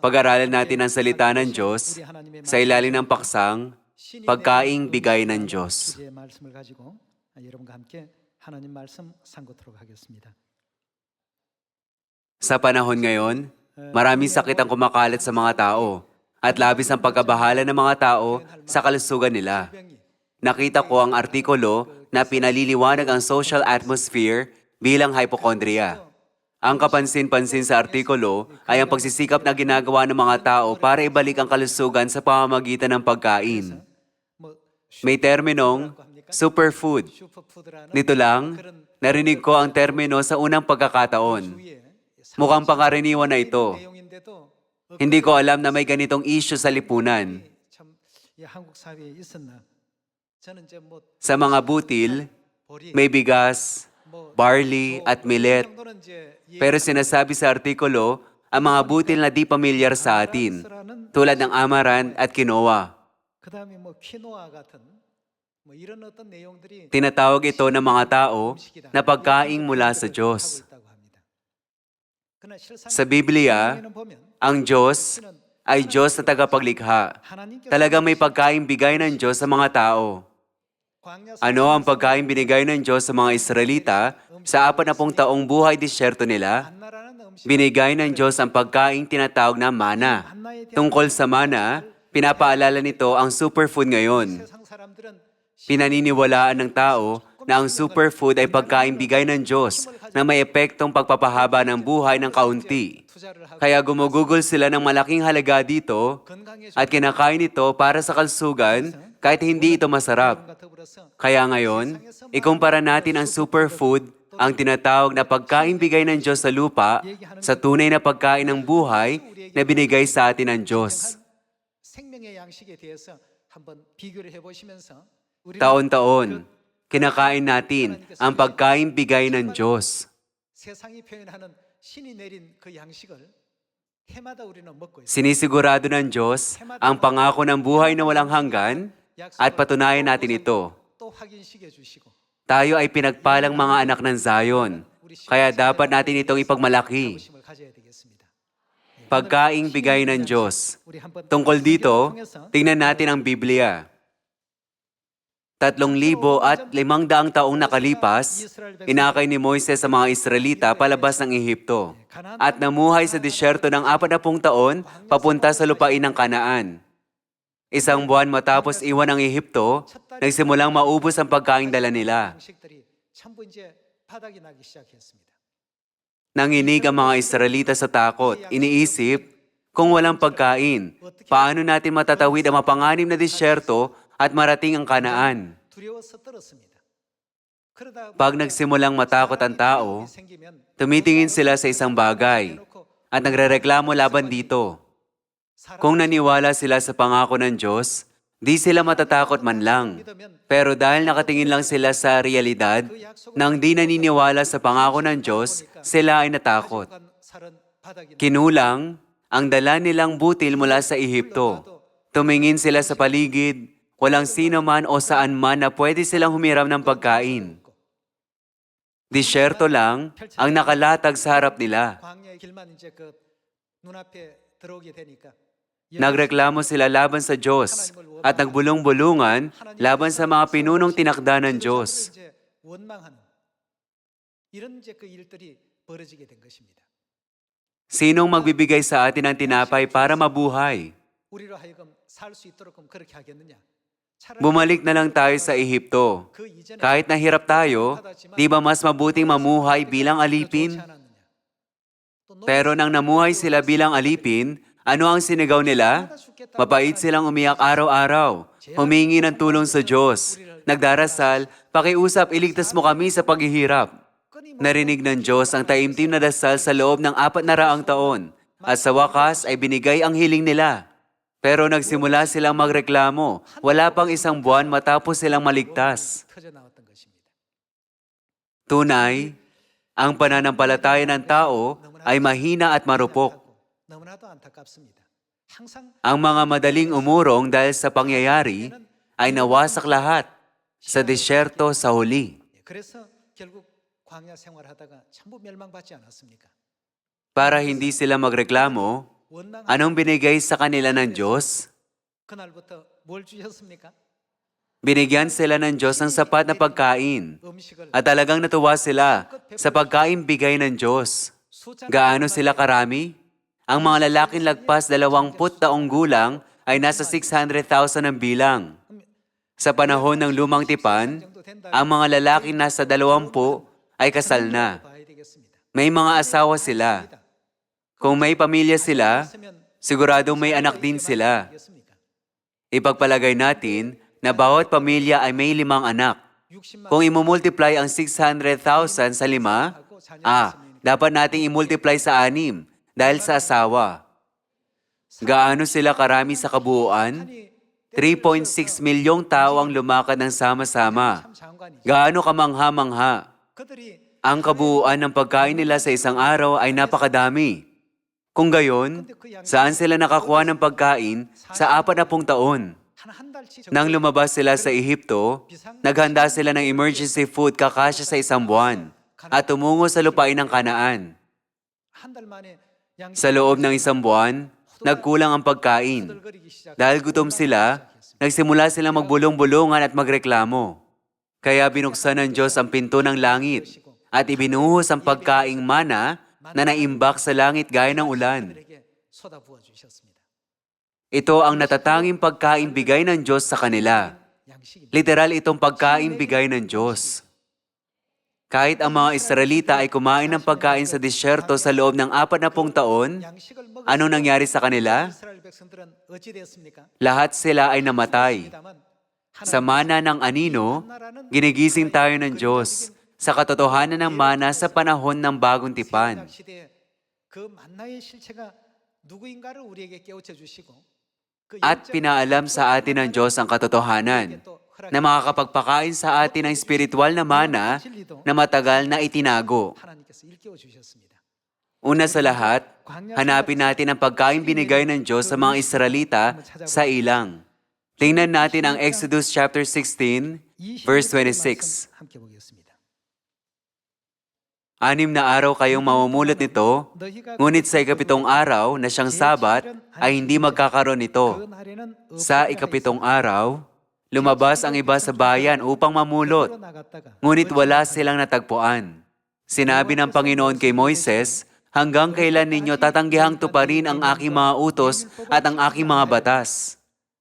Pag-aralan natin ang salita ng Diyos sa ilalim ng paksang Pagkaing Bigay ng Diyos. Sa panahon ngayon, maraming sakit ang kumakalat sa mga tao at labis ang pagkabahala ng mga tao sa kalusugan nila. Nakita ko ang artikulo na pinaliliwanag ang social atmosphere bilang hypochondria. Ang kapansin-pansin sa artikulo ay ang pagsisikap na ginagawa ng mga tao para ibalik ang kalusugan sa pamamagitan ng pagkain. May terminong superfood. Nito lang, narinig ko ang termino sa unang pagkakataon. Mukhang pangaraniwan na ito. Hindi ko alam na may ganitong issue sa lipunan. Sa mga butil, may bigas, barley at millet pero sinasabi sa artikulo, ang mga butil na di pamilyar sa atin, tulad ng amaran at quinoa. Tinatawag ito ng mga tao na pagkaing mula sa Diyos. Sa Biblia, ang Diyos ay Diyos na tagapaglikha. Talaga may pagkain bigay ng Diyos sa mga tao. Ano ang pagkain binigay ng Diyos sa mga Israelita sa apat na pong taong buhay disyerto nila? Binigay ng Diyos ang pagkain tinatawag na mana. Tungkol sa mana, pinapaalala nito ang superfood ngayon. Pinaniniwalaan ng tao na ang superfood ay pagkain bigay ng Diyos na may epektong pagpapahaba ng buhay ng kaunti. Kaya gumugugol sila ng malaking halaga dito at kinakain ito para sa kalsugan kahit hindi ito masarap. Kaya ngayon, ikumpara natin ang superfood, ang tinatawag na pagkain bigay ng Diyos sa lupa, sa tunay na pagkain ng buhay na binigay sa atin ng Diyos. Taon-taon, kinakain natin ang pagkain bigay ng Diyos. Sinisigurado ng Diyos ang pangako ng buhay na walang hanggan at patunayan natin ito. Tayo ay pinagpalang mga anak ng Zion, kaya dapat natin itong ipagmalaki. Pagkaing bigay ng Diyos. Tungkol dito, tingnan natin ang Biblia. Tatlong libo at limang daang taong nakalipas, inakay ni Moises sa mga Israelita palabas ng Ehipto at namuhay sa disyerto ng apat na taon papunta sa lupain ng Kanaan. Isang buwan matapos iwan ang Ehipto, nagsimulang maubos ang pagkain dala nila. Nanginig ang mga Israelita sa takot, iniisip, kung walang pagkain, paano natin matatawid ang mapanganib na disyerto at marating ang kanaan? Pag nagsimulang matakot ang tao, tumitingin sila sa isang bagay at nagrereklamo laban dito. Kung naniwala sila sa pangako ng Diyos, di sila matatakot man lang. Pero dahil nakatingin lang sila sa realidad, nang di naniniwala sa pangako ng Diyos, sila ay natakot. Kinulang ang dala nilang butil mula sa Ehipto. Tumingin sila sa paligid, walang sino man o saan man na pwede silang humiram ng pagkain. Disyerto lang ang nakalatag sa harap nila. Nagreklamo sila laban sa Diyos at nagbulong-bulungan laban sa mga pinunong tinakda ng Diyos. Sinong magbibigay sa atin ng tinapay para mabuhay? Bumalik na lang tayo sa Ehipto. Kahit nahirap tayo, di ba mas mabuting mamuhay bilang alipin? Pero nang namuhay sila bilang alipin, ano ang sinigaw nila? Mapait silang umiyak araw-araw, humingi ng tulong sa Diyos, nagdarasal, pakiusap, iligtas mo kami sa paghihirap. Narinig ng Diyos ang taimtim na dasal sa loob ng apat na raang taon, at sa wakas ay binigay ang hiling nila. Pero nagsimula silang magreklamo, wala pang isang buwan matapos silang maligtas. Tunay, ang pananampalataya ng tao ay mahina at marupok. Ang mga madaling umurong dahil sa pangyayari ay nawasak lahat sa disyerto sa huli. Para hindi sila magreklamo, anong binigay sa kanila ng Diyos? Binigyan sila ng Diyos ng sapat na pagkain at talagang natuwa sila sa pagkain bigay ng Diyos. Gaano sila karami? Ang mga lalaking lagpas 20 taong gulang ay nasa 600,000 ang bilang. Sa panahon ng lumang tipan, ang mga lalaking nasa 20 ay kasal na. May mga asawa sila. Kung may pamilya sila, sigurado may anak din sila. Ipagpalagay natin na bawat pamilya ay may limang anak. Kung imumultiply ang 600,000 sa lima, ah, dapat nating imultiply sa anim dahil sa asawa. Gaano sila karami sa kabuuan? 3.6 milyong tao ang lumakad ng sama-sama. Gaano kamangha-mangha. Ang kabuuan ng pagkain nila sa isang araw ay napakadami. Kung gayon, saan sila nakakuha ng pagkain sa apat na pung taon? Nang lumabas sila sa Ehipto, naghanda sila ng emergency food kakasya sa isang buwan at tumungo sa lupain ng kanaan. Sa loob ng isang buwan, nagkulang ang pagkain. Dahil gutom sila, nagsimula silang magbulong-bulungan at magreklamo. Kaya binuksan ng Diyos ang pinto ng langit at ibinuhos ang pagkaing mana na naimbak sa langit gaya ng ulan. Ito ang natatanging pagkain bigay ng Diyos sa kanila. Literal itong pagkain bigay ng Diyos. Kahit ang mga Israelita ay kumain ng pagkain sa disyerto sa loob ng apat na pung taon, ano nangyari sa kanila? Lahat sila ay namatay. Sa mana ng anino, ginigising tayo ng Diyos sa katotohanan ng mana sa panahon ng bagong tipan. At pinaalam sa atin ng Diyos ang katotohanan na makakapagpakain sa atin ng spiritual na mana na matagal na itinago. Una sa lahat, hanapin natin ang pagkain binigay ng Diyos sa mga Israelita sa ilang. Tingnan natin ang Exodus chapter 16, verse 26. Anim na araw kayong mamumulat nito, ngunit sa ikapitong araw na siyang sabat ay hindi magkakaroon nito. Sa ikapitong araw, Lumabas ang iba sa bayan upang mamulot, ngunit wala silang natagpuan. Sinabi ng Panginoon kay Moises, Hanggang kailan ninyo tatanggihang tuparin ang aking mga utos at ang aking mga batas?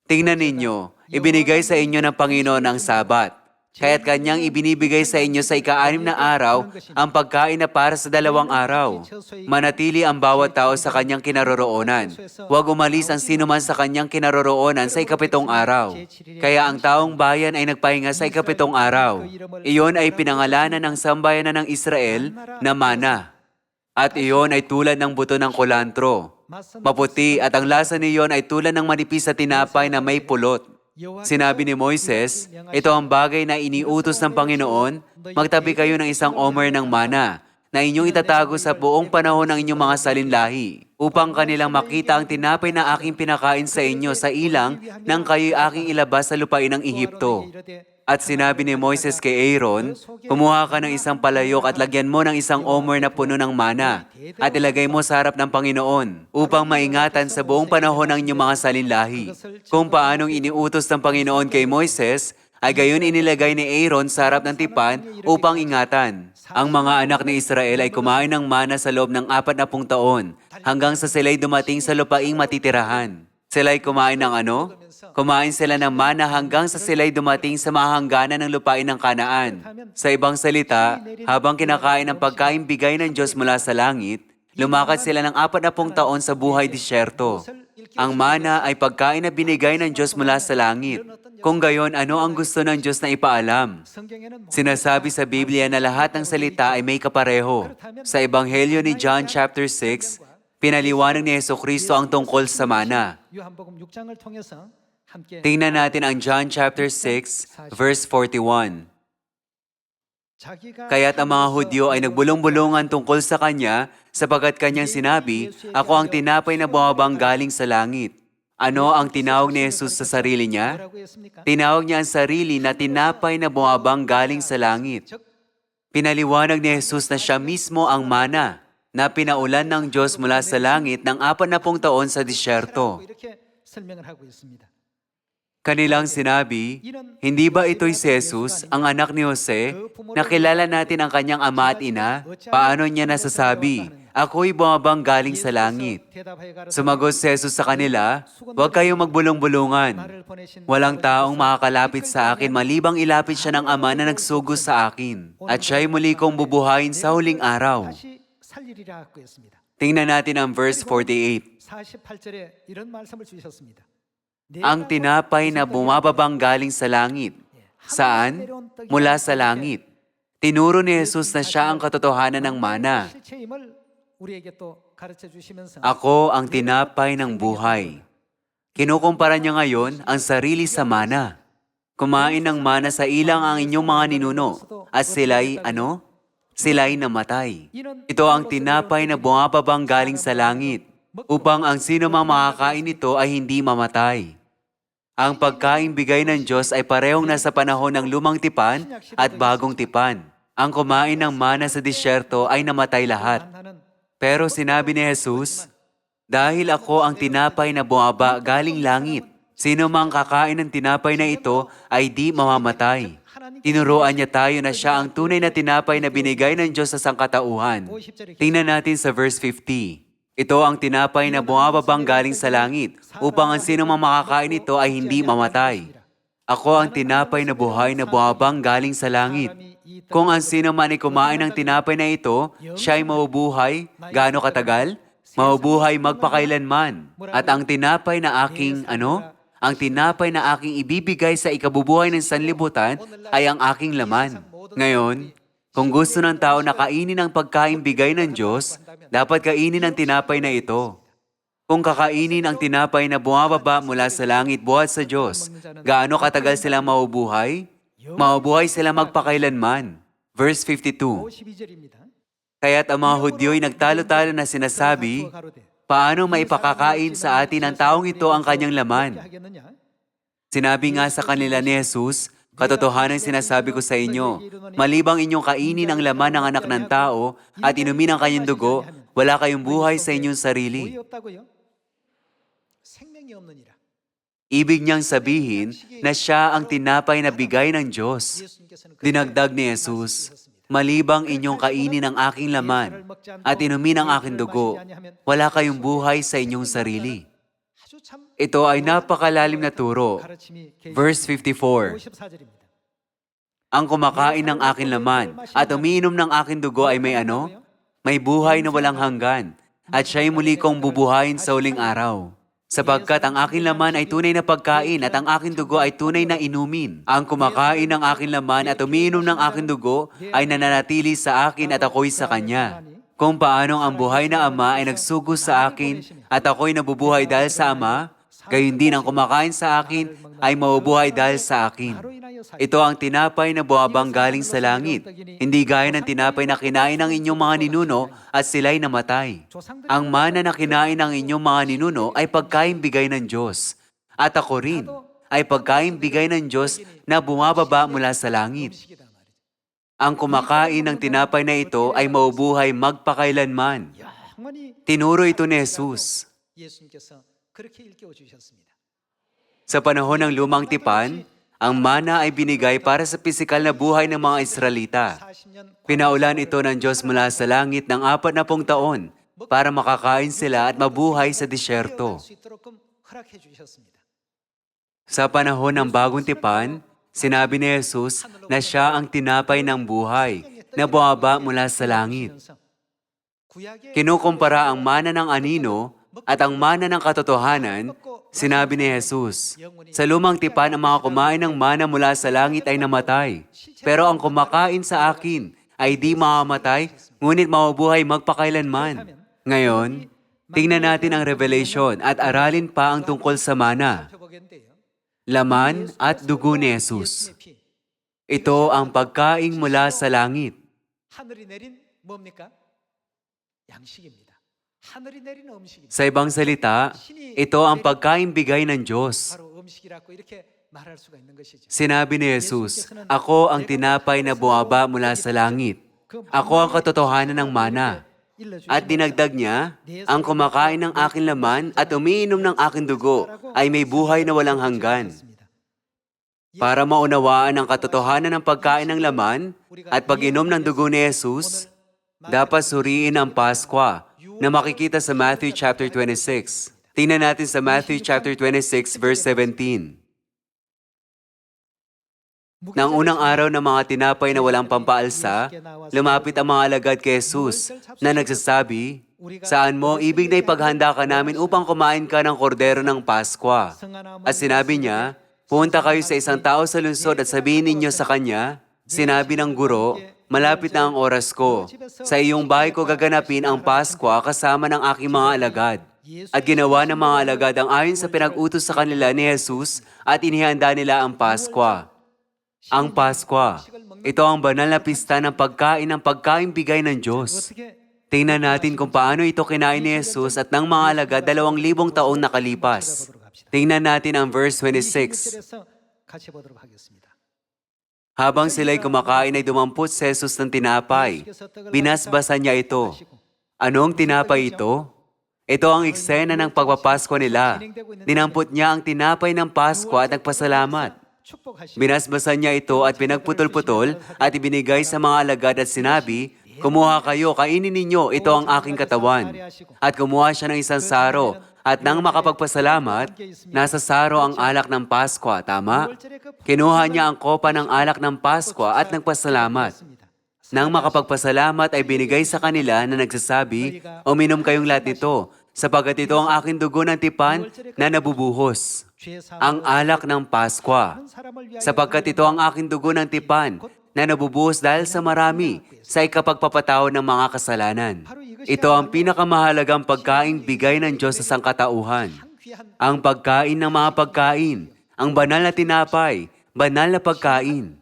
Tingnan ninyo, ibinigay sa inyo ng Panginoon ang Sabat. Kaya't kanyang ibinibigay sa inyo sa ika-anim na araw ang pagkain na para sa dalawang araw. Manatili ang bawat tao sa kanyang kinaroroonan. Huwag umalis ang sino man sa kanyang kinaroroonan sa ikapitong araw. Kaya ang taong bayan ay nagpahinga sa ikapitong araw. Iyon ay pinangalanan ng sambayanan ng Israel na mana. At iyon ay tulad ng buto ng kulantro. Maputi at ang lasa niyon ay tulad ng manipis sa tinapay na may pulot. Sinabi ni Moises, ito ang bagay na iniutos ng Panginoon, magtabi kayo ng isang omer ng mana, na inyong itatago sa buong panahon ng inyong mga salinlahi, upang kanilang makita ang tinapay na aking pinakain sa inyo sa ilang nang kayo'y aking ilabas sa lupain ng Ehipto. At sinabi ni Moises kay Aaron, Kumuha ka ng isang palayok at lagyan mo ng isang omer na puno ng mana at ilagay mo sa harap ng Panginoon upang maingatan sa buong panahon ng inyong mga salinlahi. Kung paanong iniutos ng Panginoon kay Moises, ay gayon inilagay ni Aaron sa harap ng tipan upang ingatan. Ang mga anak ni Israel ay kumain ng mana sa loob ng apat na pung taon hanggang sa sila'y dumating sa lupaing matitirahan. Sila'y kumain ng ano? Kumain sila ng mana hanggang sa sila'y dumating sa mahangganan ng lupain ng kanaan. Sa ibang salita, habang kinakain ang pagkain bigay ng Diyos mula sa langit, lumakad sila ng apat na pong taon sa buhay disyerto. Ang mana ay pagkain na binigay ng Diyos mula sa langit. Kung gayon, ano ang gusto ng Diyos na ipaalam? Sinasabi sa Biblia na lahat ng salita ay may kapareho. Sa Ebanghelyo ni John chapter 6, pinaliwanag ni Yeso Kristo ang tungkol sa mana. Tingnan natin ang John chapter 6 verse 41. Kaya't ang mga Hudyo ay nagbulong-bulungan tungkol sa kanya sapagat kanyang sinabi, Ako ang ano tinapay na bumabang galing sa langit. Ano ang tinawag ni Jesus sa sarili niya? Tinawag niya ang sarili na tinapay na bumabang galing sa langit. Pinaliwanag ni Jesus na siya mismo ang mana na pinaulan ng Diyos mula sa langit ng apat na pong taon sa disyerto. Kanilang sinabi, hindi ba ito'y si Jesus, ang anak ni Jose? Nakilala natin ang kanyang ama at ina. Paano niya nasasabi, ako'y bumabang galing sa langit? Sumagot si Jesus sa kanila, huwag kayong magbulong-bulungan. Walang taong makakalapit sa akin malibang ilapit siya ng ama na nagsugo sa akin. At siya'y muli kong bubuhayin sa huling araw. Tingnan natin ang verse 48. Ang tinapay na bumababang galing sa langit. Saan? Mula sa langit. Tinuro ni Jesus na siya ang katotohanan ng mana. Ako ang tinapay ng buhay. Kinukumpara niya ngayon ang sarili sa mana. Kumain ng mana sa ilang ang inyong mga ninuno at sila'y ano? Sila'y namatay. Ito ang tinapay na bumababang galing sa langit upang ang sino mang makakain ito ay hindi mamatay. Ang pagkain bigay ng Diyos ay parehong nasa panahon ng lumang tipan at bagong tipan. Ang kumain ng mana sa disyerto ay namatay lahat. Pero sinabi ni Jesus, Dahil ako ang tinapay na bumaba galing langit, sino mang kakain ng tinapay na ito ay di mamamatay. Tinuruan niya tayo na siya ang tunay na tinapay na binigay ng Diyos sa sangkatauhan. Tingnan natin sa verse 50. Ito ang tinapay na bumababang galing sa langit, upang ang sino mang makakain nito ay hindi mamatay. Ako ang tinapay na buhay na bumabang galing sa langit. Kung ang sino man ay kumain ng tinapay na ito, siya ay mabubuhay. Gaano katagal? Mabubuhay magpakailanman. At ang tinapay na aking, ano? Ang tinapay na aking ibibigay sa ikabubuhay ng sanlibutan ay ang aking laman. Ngayon, kung gusto ng tao na kainin ang pagkain bigay ng Diyos, dapat kainin ang tinapay na ito. Kung kakainin ang tinapay na bumababa mula sa langit buhat sa Diyos, gaano katagal sila maubuhay? Maubuhay sila magpakailanman. Verse 52. Kaya't ang mga Hudyo'y nagtalo-talo na sinasabi, paano maipakakain sa atin ng taong ito ang kanyang laman? Sinabi nga sa kanila ni Jesus, Katotohanan sinasabi ko sa inyo, malibang inyong kainin ang laman ng anak ng tao at inumin ang kanyang dugo, wala kayong buhay sa inyong sarili. Ibig niyang sabihin na siya ang tinapay na bigay ng Diyos. Dinagdag ni Jesus, Malibang inyong kainin ang aking laman at inumin ang aking dugo, wala kayong buhay sa inyong sarili. Ito ay napakalalim na turo. Verse 54. Ang kumakain ng akin laman at umiinom ng akin dugo ay may ano? May buhay na walang hanggan at siya'y muli kong bubuhayin sa uling araw. Sapagkat ang aking laman ay tunay na pagkain at ang aking dugo ay tunay na inumin. Ang kumakain ng aking laman at umiinom ng aking dugo ay nananatili sa akin at ako'y sa kanya. Kung paanong ang buhay na ama ay nagsugo sa akin at ako'y nabubuhay dahil sa ama, Gayun din ang kumakain sa akin ay maubuhay dahil sa akin. Ito ang tinapay na buwabang galing sa langit, hindi gaya ng tinapay na kinain ng inyong mga ninuno at sila'y namatay. Ang mana na kinain ng inyong mga ninuno ay pagkain bigay ng Diyos, at ako rin ay pagkain bigay ng Diyos na bumababa mula sa langit. Ang kumakain ng tinapay na ito ay maubuhay magpakailanman. Tinuro ito ni Jesus. Sa panahon ng lumang tipan, ang mana ay binigay para sa pisikal na buhay ng mga Israelita. Pinaulan ito ng Diyos mula sa langit ng apat na pong taon para makakain sila at mabuhay sa disyerto. Sa panahon ng bagong tipan, sinabi ni Jesus na siya ang tinapay ng buhay na buwaba mula sa langit. Kinukumpara ang mana ng anino at ang mana ng katotohanan, sinabi ni Jesus, sa lumang tipan ang mga kumain ng mana mula sa langit ay namatay. Pero ang kumakain sa akin ay di mamamatay, ngunit mabubuhay magpakailanman. Ngayon, tingnan natin ang revelation at aralin pa ang tungkol sa mana, laman at dugo ni Jesus. Ito ang pagkaing mula sa langit. Sa ibang salita, ito ang pagkain bigay ng Diyos. Sinabi ni Jesus, Ako ang tinapay na buwaba mula sa langit. Ako ang katotohanan ng mana. At dinagdag niya, ang kumakain ng akin laman at umiinom ng akin dugo ay may buhay na walang hanggan. Para maunawaan ang katotohanan ng pagkain ng laman at pag-inom ng dugo ni Jesus, dapat suriin ang Paskwa na makikita sa Matthew chapter 26. Tingnan natin sa Matthew chapter 26 verse 17. Nang unang araw ng mga tinapay na walang pampaalsa, lumapit ang mga alagad kay Jesus na nagsasabi, Saan mo ibig na ipaghanda ka namin upang kumain ka ng kordero ng Paskwa? At sinabi niya, Punta kayo sa isang tao sa lungsod at sabihin ninyo sa kanya, Sinabi ng guro, malapit na ang oras ko. Sa iyong bahay ko gaganapin ang Paskwa kasama ng aking mga alagad. At ginawa ng mga alagad ang ayon sa pinag-utos sa kanila ni Jesus at inihanda nila ang Paskwa. Ang Paskwa. Ito ang banal na pista ng pagkain ng pagkain bigay ng Diyos. Tingnan natin kung paano ito kinain ni Jesus at ng mga alagad dalawang libong taong nakalipas. Tingnan natin ang verse 26. Habang sila'y kumakain ay dumampot si Jesus ng tinapay. Binasbasan niya ito. Anong tinapay ito? Ito ang eksena ng pagpapasko nila. Dinampot niya ang tinapay ng Pasko at nagpasalamat. Binasbasan niya ito at pinagputol-putol at ibinigay sa mga alagad at sinabi, Kumuha kayo, kainin ninyo, ito ang aking katawan. At kumuha siya ng isang saro, at nang makapagpasalamat, nasa saro ang alak ng Pasko, tama? Kinuha niya ang kopa ng alak ng Pasko at nagpasalamat. Nang makapagpasalamat ay binigay sa kanila na nagsasabi, Uminom kayong lahat nito, sapagat ito ang aking dugo ng tipan na nabubuhos. Ang alak ng Paskwa. Sapagkat ito ang aking dugo ng tipan na nabubuhos dahil sa marami sa ikapagpapatao ng mga kasalanan. Ito ang pinakamahalagang pagkain bigay ng Diyos sa sangkatauhan. Ang pagkain ng mga pagkain, ang banal na tinapay, banal na pagkain.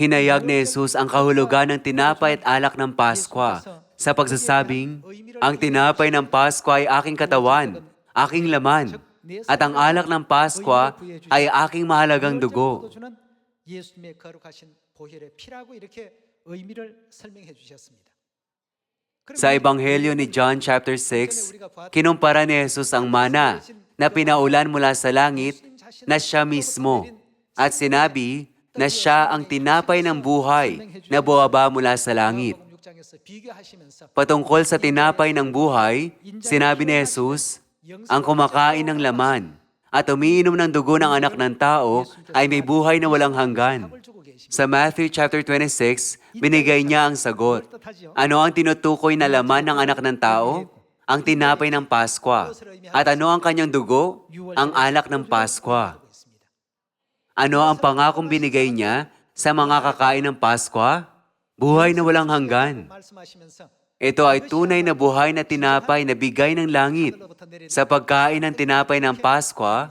Hinayag ni Jesus ang kahulugan ng tinapay at alak ng Paskwa sa pagsasabing, Ang tinapay ng Paskwa ay aking katawan, aking laman, at ang alak ng Paskwa ay aking mahalagang dugo. Sa Ebanghelyo ni John chapter 6, kinumpara ni Jesus ang mana na pinaulan mula sa langit na siya mismo at sinabi na siya ang tinapay ng buhay na buwaba mula sa langit. Patungkol sa tinapay ng buhay, sinabi ni Jesus, ang kumakain ng laman at umiinom ng dugo ng anak ng tao ay may buhay na walang hanggan. Sa Matthew chapter 26, binigay niya ang sagot. Ano ang tinutukoy na laman ng anak ng tao? Ang tinapay ng Paskwa. At ano ang kanyang dugo? Ang alak ng Paskwa. Ano ang pangakong binigay niya sa mga kakain ng Paskwa? Buhay na walang hanggan. 말씀하시면서 Ito ay tunay na buhay na tinapay na bigay ng langit sa pagkain ng tinapay ng Paskwa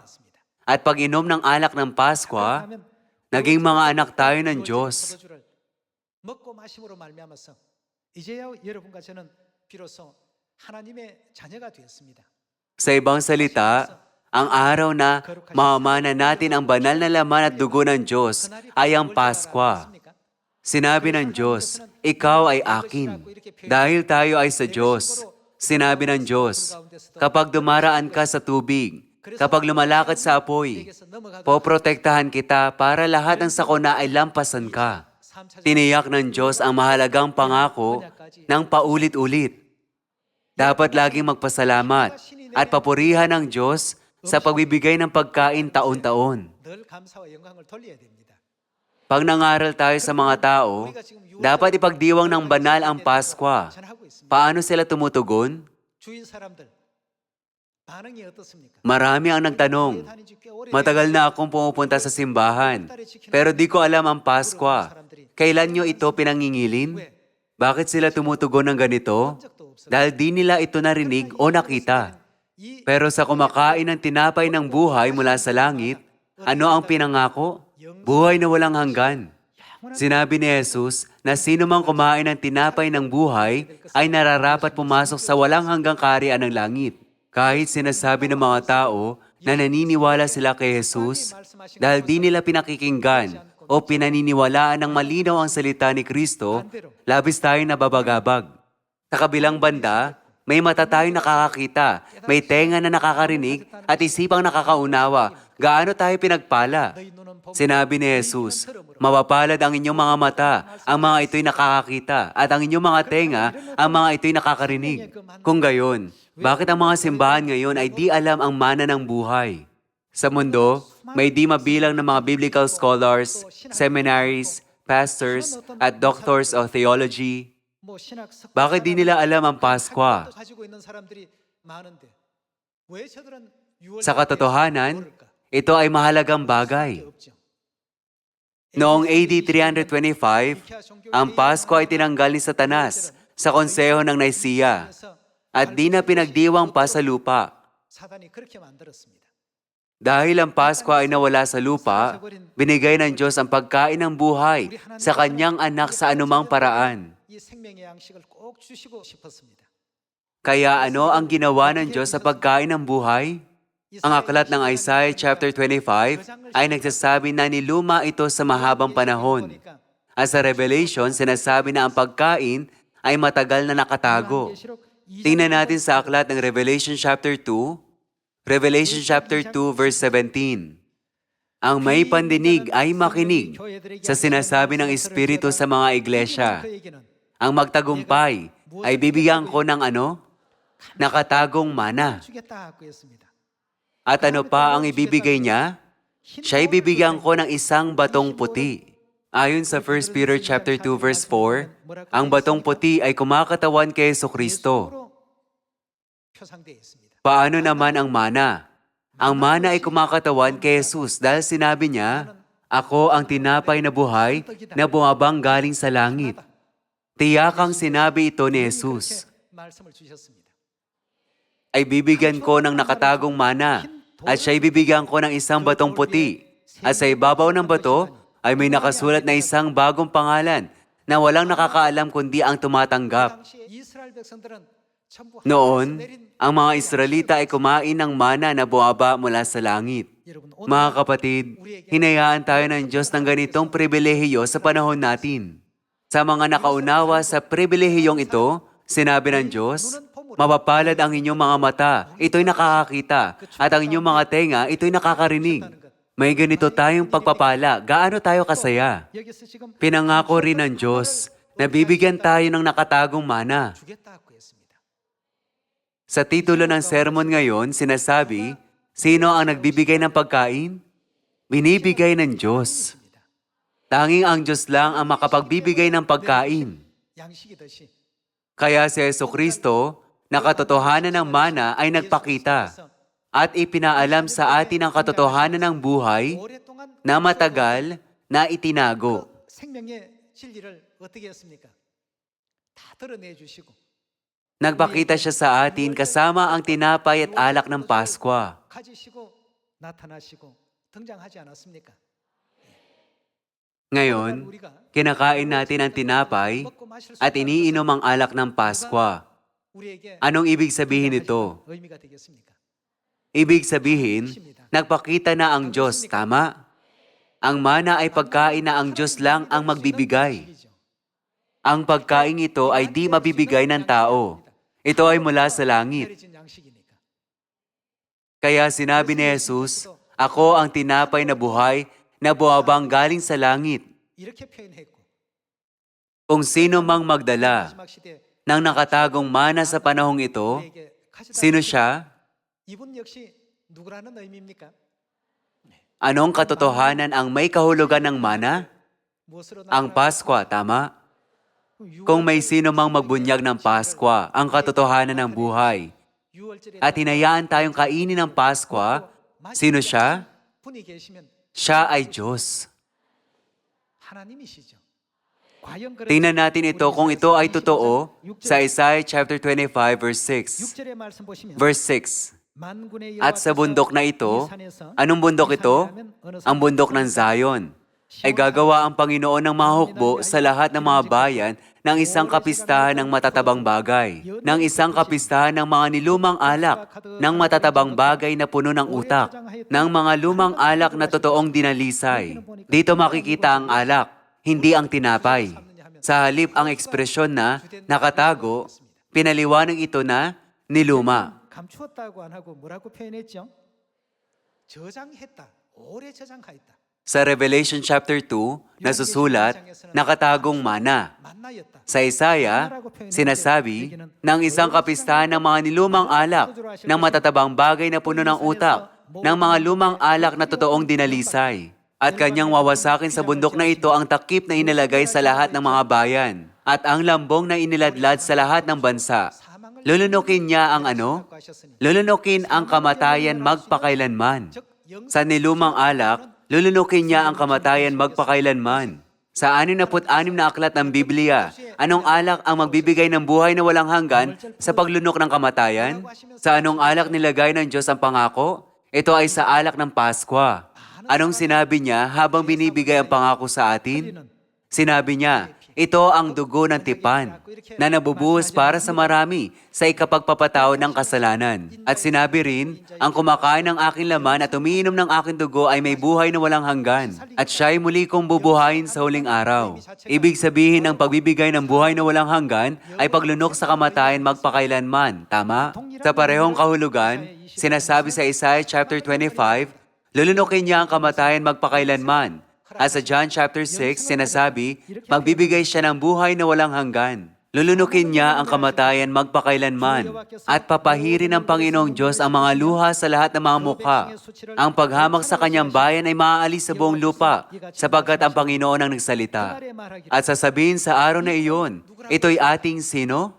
at pag-inom ng alak ng Paskwa, 하면 naging mga anak tayo ng Diyos. 포도주를 먹고 마심으로 말미암아서 이제야 여러분과 저는 비로소 하나님의 자녀가 되었습니다. Sa ibang salita, ang araw na mamana natin ang banal na laman at dugo ng Diyos ay ang Paskwa. Sinabi ng Diyos, Ikaw ay akin. Dahil tayo ay sa Diyos. Sinabi ng Diyos, kapag dumaraan ka sa tubig, kapag lumalakad sa apoy, poprotektahan kita para lahat ng sakuna ay lampasan ka. Tiniyak ng Diyos ang mahalagang pangako ng paulit-ulit. Dapat laging magpasalamat at papurihan ng Diyos sa pagbibigay ng pagkain taon-taon. Pag nangaral tayo sa mga tao, dapat ipagdiwang ng banal ang Pasko. Paano sila tumutugon? Marami ang nagtanong, matagal na akong pumupunta sa simbahan, pero di ko alam ang Pasko. Kailan nyo ito pinangingilin? Bakit sila tumutugon ng ganito? Dahil di nila ito narinig o nakita. Pero sa kumakain ng tinapay ng buhay mula sa langit, ano ang pinangako? Buhay na walang hanggan. Sinabi ni Jesus na sino mang kumain ng tinapay ng buhay ay nararapat pumasok sa walang hanggang kaharian ng langit. Kahit sinasabi ng mga tao na naniniwala sila kay Jesus dahil di nila pinakikinggan o pinaniniwalaan ng malinaw ang salita ni Kristo, labis tayong nababagabag. Sa kabilang banda, may mata tayong nakakakita, may tenga na nakakarinig, at isipang nakakaunawa. Gaano tayo pinagpala? Sinabi ni Jesus, Mapapalad ang inyong mga mata, ang mga ito'y nakakakita, at ang inyong mga tenga, ang mga ito'y nakakarinig. Kung gayon, bakit ang mga simbahan ngayon ay di alam ang mana ng buhay? Sa mundo, may di mabilang ng mga biblical scholars, seminaries, pastors, at doctors of theology. Bakit di nila alam ang Paskwa? Sa katotohanan, ito ay mahalagang bagay. Noong AD 325, ang Pasko ay tinanggal ni Satanas sa konseho ng Nicaea at di na pinagdiwang pa sa lupa. Dahil ang Pasko ay nawala sa lupa, binigay ng Diyos ang pagkain ng buhay sa kanyang anak sa anumang paraan. Kaya ano ang ginawa ng Diyos sa pagkain ng buhay? Ang aklat ng Isaiah chapter 25 ay nagsasabi na niluma ito sa mahabang panahon. At sa Revelation, sinasabi na ang pagkain ay matagal na nakatago. Tingnan natin sa aklat ng Revelation chapter 2, Revelation chapter 2 verse 17. Ang may pandinig ay makinig sa sinasabi ng Espiritu sa mga iglesia. Ang magtagumpay ay bibigyan ko ng ano? Nakatagong mana. At ano pa ang ibibigay niya? Siya ibibigyan ko ng isang batong puti. Ayon sa 1 Peter chapter 2 verse 4, ang batong puti ay kumakatawan kay Yeso Kristo. Paano naman ang mana? Ang mana ay kumakatawan kay Jesus dahil sinabi niya, Ako ang tinapay na buhay na bumabang galing sa langit. Tiyakang sinabi ito ni Jesus ay bibigyan ko ng nakatagong mana at siya'y bibigyan ko ng isang batong puti. At sa ibabaw ng bato ay may nakasulat na isang bagong pangalan na walang nakakaalam kundi ang tumatanggap. Noon, ang mga Israelita ay kumain ng mana na buwaba mula sa langit. Mga kapatid, hinayaan tayo ng Diyos ng ganitong pribilehiyo sa panahon natin. Sa mga nakaunawa sa pribilehiyong ito, sinabi ng Diyos, Mapapalad ang inyong mga mata, ito'y nakakakita, at ang inyong mga tenga, ito'y nakakarinig. May ganito tayong pagpapala, gaano tayo kasaya. Pinangako rin ng Diyos na bibigyan tayo ng nakatagong mana. Sa titulo ng sermon ngayon, sinasabi, Sino ang nagbibigay ng pagkain? Binibigay ng Diyos. Tanging ang Diyos lang ang makapagbibigay ng pagkain. Kaya si Yeso Kristo, na katotohanan ng mana ay nagpakita at ipinaalam sa atin ang katotohanan ng buhay na matagal na itinago. Nagpakita siya sa atin kasama ang tinapay at alak ng Paskwa. Ngayon, kinakain natin ang tinapay at iniinom ang alak ng Paskwa. Anong ibig sabihin nito? Ibig sabihin, nagpakita na ang Diyos, tama? Ang mana ay pagkain na ang Diyos lang ang magbibigay. Ang pagkain ito ay di mabibigay ng tao. Ito ay mula sa langit. Kaya sinabi ni Jesus, Ako ang tinapay na buhay na buhabang galing sa langit. Kung sino mang magdala, ng nakatagong mana sa panahong ito? Sino siya? Anong katotohanan ang may kahulugan ng mana? Ang Pasko, tama? Kung may sino mang magbunyag ng Pasko, ang katotohanan ng buhay, at hinayaan tayong kainin ng Pasko, sino siya? Siya ay Diyos. Tingnan natin ito kung ito ay totoo sa Isaiah chapter 25 verse 6. Verse 6. At sa bundok na ito, anong bundok ito? Ang bundok ng Zion. Ay gagawa ang Panginoon ng mahukbo sa lahat ng mga bayan ng isang kapistahan ng matatabang bagay, ng isang kapistahan ng mga nilumang alak, ng matatabang bagay na puno ng utak, ng mga lumang alak na totoong dinalisay. Dito makikita ang alak, hindi ang tinapay. Sa halip ang ekspresyon na nakatago, pinaliwanag ito na niluma. Sa Revelation chapter 2, nasusulat, nakatagong mana. Sa Isaiah, sinasabi ng isang kapistahan ng mga nilumang alak, ng matatabang bagay na puno ng utak, ng mga lumang alak na totoong dinalisay. At kanyang wawasakin sa bundok na ito ang takip na inilagay sa lahat ng mga bayan, at ang lambong na iniladlad sa lahat ng bansa. Lulunukin niya ang ano? Lulunukin ang kamatayan magpakailanman. Sa nilumang alak, lulunukin niya ang kamatayan magpakailanman. Sa 66 na aklat ng Biblia, anong alak ang magbibigay ng buhay na walang hanggan sa paglunok ng kamatayan? Sa anong alak nilagay ng Diyos ang pangako? Ito ay sa alak ng Paskwa. Anong sinabi niya habang binibigay ang pangako sa atin? Sinabi niya, ito ang dugo ng tipan na nabubuhos para sa marami sa ikapagpapatao ng kasalanan. At sinabi rin, ang kumakain ng aking laman at umiinom ng aking dugo ay may buhay na walang hanggan. At siya'y muli kong bubuhayin sa huling araw. Ibig sabihin ng pagbibigay ng buhay na walang hanggan ay paglunok sa kamatayan magpakailanman. Tama? Sa parehong kahulugan, sinasabi sa Isaiah chapter 25, lulunukin niya ang kamatayan magpakailanman. At sa John chapter 6, sinasabi, magbibigay siya ng buhay na walang hanggan. Lulunukin niya ang kamatayan magpakailanman at papahiri ng Panginoong Diyos ang mga luha sa lahat ng mga mukha. Ang paghamak sa kanyang bayan ay maaalis sa buong lupa sapagkat ang Panginoon ang nagsalita. At sasabihin sa araw na iyon, ito'y ating sino?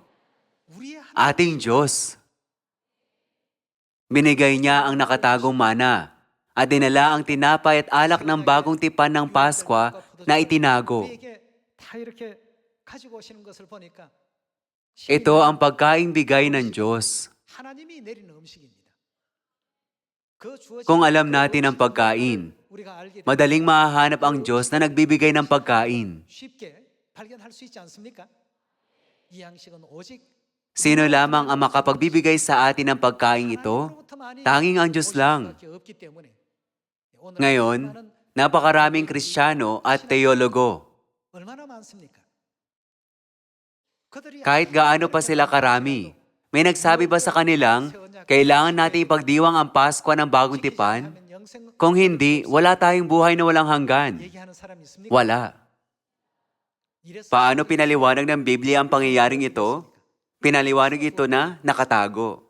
Ating Diyos. Binigay niya ang nakatagong mana at dinala ang tinapay at alak ng bagong tipan ng Pasko na itinago. Ito ang pagkain bigay ng Diyos. Kung alam natin ang pagkain, madaling mahahanap ang Diyos na nagbibigay ng pagkain. Sino lamang ang makapagbibigay sa atin ng pagkain ito? Tanging ang Diyos lang. Ngayon, napakaraming Kristiyano at teologo. Kahit gaano pa sila karami, may nagsabi ba sa kanilang, kailangan natin ipagdiwang ang Pasko ng bagong tipan? Kung hindi, wala tayong buhay na walang hanggan. Wala. Paano pinaliwanag ng Biblia ang pangyayaring ito? Pinaliwanag ito na nakatago.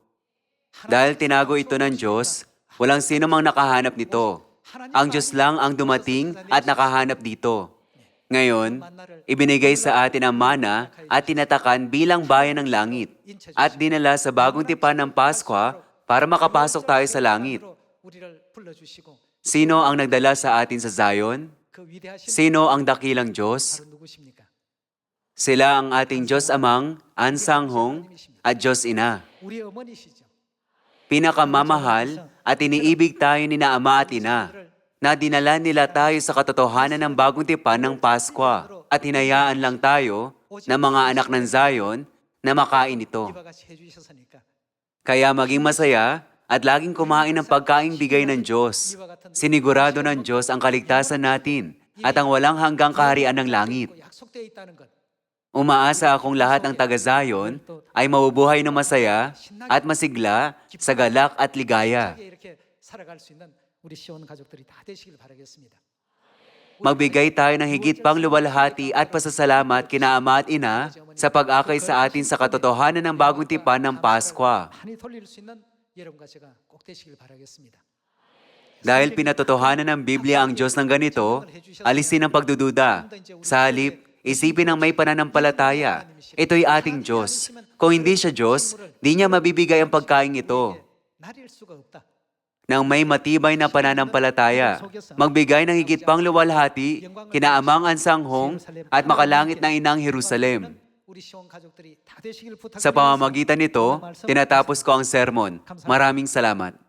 Dahil tinago ito ng Diyos, walang sino mang nakahanap nito. Ang Diyos lang ang dumating at nakahanap dito. Ngayon, ibinigay sa atin ang mana at tinatakan bilang bayan ng langit at dinala sa bagong tipan ng Pasko para makapasok tayo sa langit. Sino ang nagdala sa atin sa Zion? Sino ang dakilang Diyos? Sila ang ating Diyos Amang, Ansanghong, at Diyos Ina. Pinakamamahal at iniibig tayo ni na Ama at Ina na dinala nila tayo sa katotohanan ng bagong tipan ng Pasko at hinayaan lang tayo na mga anak ng Zion na makain ito. Kaya maging masaya at laging kumain ng pagkaing bigay ng Diyos. Sinigurado ng Diyos ang kaligtasan natin at ang walang hanggang kaharian ng langit. Umaasa akong lahat ng taga Zion ay mabubuhay na masaya at masigla sa galak at ligaya. 기쁘게 이렇게 살아갈 수 있는 우리 시온 가족들이 다 되시길 바라겠습니다. Magbigay tayo ng higit pang luwalhati at pasasalamat kina Ama at Ina sa pag-akay sa atin sa katotohanan ng bagong tipan ng Paskwa. 많이 돌릴 수 있는 여러분과 제가 꼭 되시길 바라겠습니다. Dahil pinatotohanan ng Biblia ang Diyos ng ganito, alisin ang pagdududa. Sa halip, isipin ang may pananampalataya. Ito'y ating Diyos. Kung hindi siya Diyos, di niya mabibigay ang pagkain ito. ng may matibay na pananampalataya, magbigay ng higit pang luwalhati, kinaamang ansanghong at makalangit ng inang Jerusalem. Sa pamamagitan nito, tinatapos ko ang sermon. Maraming salamat.